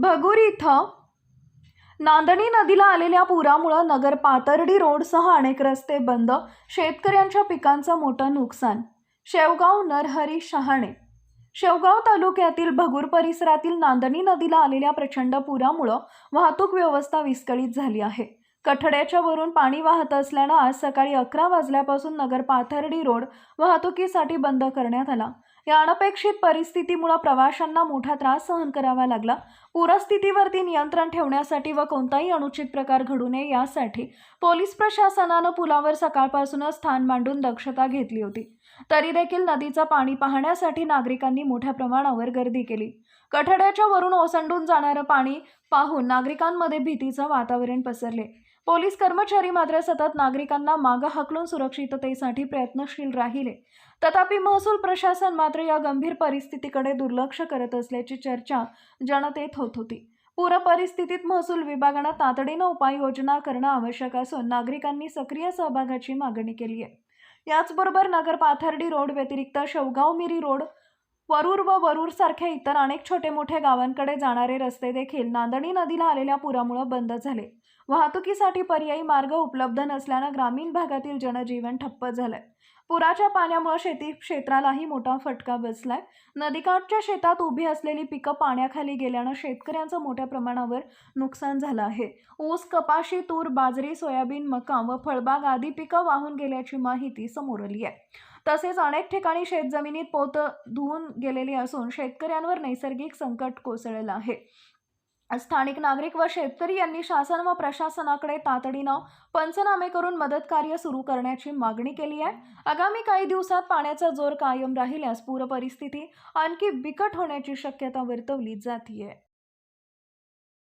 भगूर इथं नांदणी नदीला आलेल्या पुरामुळं नगर पातर्डी रोडसह अनेक रस्ते बंद शेतकऱ्यांच्या पिकांचं मोठं नुकसान. शेवगाव नरहरी शहाणे. शेवगाव तालुक्यातील भगूर परिसरातील नांदणी नदीला आलेल्या प्रचंड पुरामुळं वाहतूक व्यवस्था विस्कळीत झाली आहे. कठड्याच्या वरून पाणी वाहत असल्यानं आज सकाळी अकरा वाजल्यापासून नगर पाथर्डी रोड वाहतुकीसाठी बंद करण्यात आला. या अनपेक्षित परिस्थितीमुळे प्रवाशांना मोठा त्रास सहन करावा लागला. पूरस्थितीवरती नियंत्रण ठेवण्यासाठी व कोणताही अनुचित प्रकार घडू नये यासाठी पोलीस प्रशासनानं पुलावर सकाळपासूनच स्थान मांडून दक्षता घेतली होती. तरी देखील नदीचं पाणी पाहण्यासाठी नागरिकांनी मोठ्या प्रमाणावर गर्दी केली. कठड्याच्या वरून ओसंडून जाणारं पाणी पाहून नागरिकांमध्ये भीतीचं वातावरण पसरले. पोलीस कर्मचारी मात्र सतत नागरिकांना मागं हकलून सुरक्षिततेसाठी प्रयत्नशील राहिले. तथापि महसूल प्रशासन मात्र या गंभीर परिस्थितीकडे दुर्लक्ष करत असल्याची चर्चा जनतेत होत होती. पूर परिस्थितीत महसूल विभागानं तातडीनं उपाययोजना करणं आवश्यक असून नागरिकांनी सक्रिय सहभागाची मागणी केली आहे. याचबरोबर नगर पाथर्डी रोड व्यतिरिक्त शेवगाव मिरी रोड वरूर व वरूर सारख्या इतर अनेक छोटे मोठे गावांकडे जाणारे रस्ते देखील नांदणी नदीला आलेल्या पुरामुळे बंद झाले. वाहतुकीसाठी पर्यायी मार्ग उपलब्ध नसल्यानं ग्रामीण भागातील जनजीवन ठप्प झालंय. पुराच्या पाण्यामुळे शेती क्षेत्रालाही मोठा फटका बसलाय. नदीकाठच्या शेतात उभी असलेली पिकं पाण्याखाली गेल्यानं शेतकऱ्यांचं मोठ्या प्रमाणावर नुकसान झालं आहे. ऊस कपाशी तूर बाजरी सोयाबीन मका व फळबाग आदी पिकं वाहून गेल्याची माहिती समोर आली आहे. तसेच अनेक ठिकाणी शेतजमिनीत पोत धुवून गेलेली असून शेतकऱ्यांवर नैसर्गिक संकट कोसळलं आहे. स्थानिक नागरिक व शेतकरी यांनी शासन व प्रशासनाकडे तातडीनं पंचनामे करून मदत कार्य सुरू करण्याची मागणी केली आहे. आगामी काही दिवसात पाण्याचा जोर कायम राहिल्यास पूर परिस्थिती आणखी बिकट होण्याची शक्यता वर्तवली जातीये.